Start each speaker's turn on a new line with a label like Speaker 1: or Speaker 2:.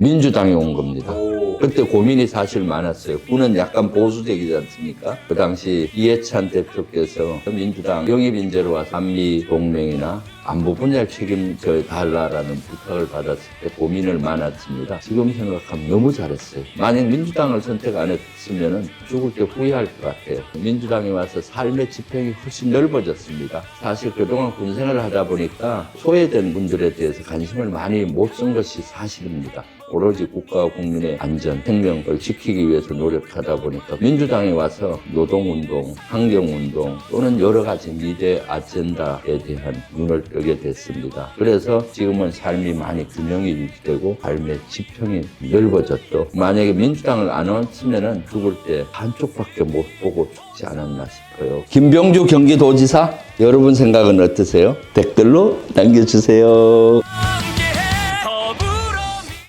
Speaker 1: 민주당이 온 겁니다. 그때 고민이 사실 많았어요. 군은 약간 보수적이지 않습니까? 그 당시 이해찬 대표께서 민주당 영입 인재로 와서 한미 동맹이나 안보 분야를 책임져 달라라는 부탁을 받았을 때 고민을 많았습니다. 지금 생각하면 너무 잘했어요. 만약 민주당을 선택 안 했으면 죽을 때 후회할 것 같아요. 민주당에 와서 삶의 지평이 훨씬 넓어졌습니다. 사실 그동안 군 생활을 하다 보니까 소외된 분들에 대해서 관심을 많이 못 쓴 것이 사실입니다. 오로지 국가와 국민의 안전, 생명을 지키기 위해서 노력하다 보니까 민주당에 와서 노동운동, 환경운동 또는 여러 가지 미래 아젠다에 대한 눈을 뜨게 됐습니다. 그래서 지금은 삶이 많이 균형이 유지되고 삶의 지평이 넓어졌고 만약에 민주당을 안 왔으면 죽을 때 한쪽밖에 못 보고 죽지 않았나 싶어요. 김병주 경기도지사 여러분 생각은 어떠세요? 댓글로 남겨주세요.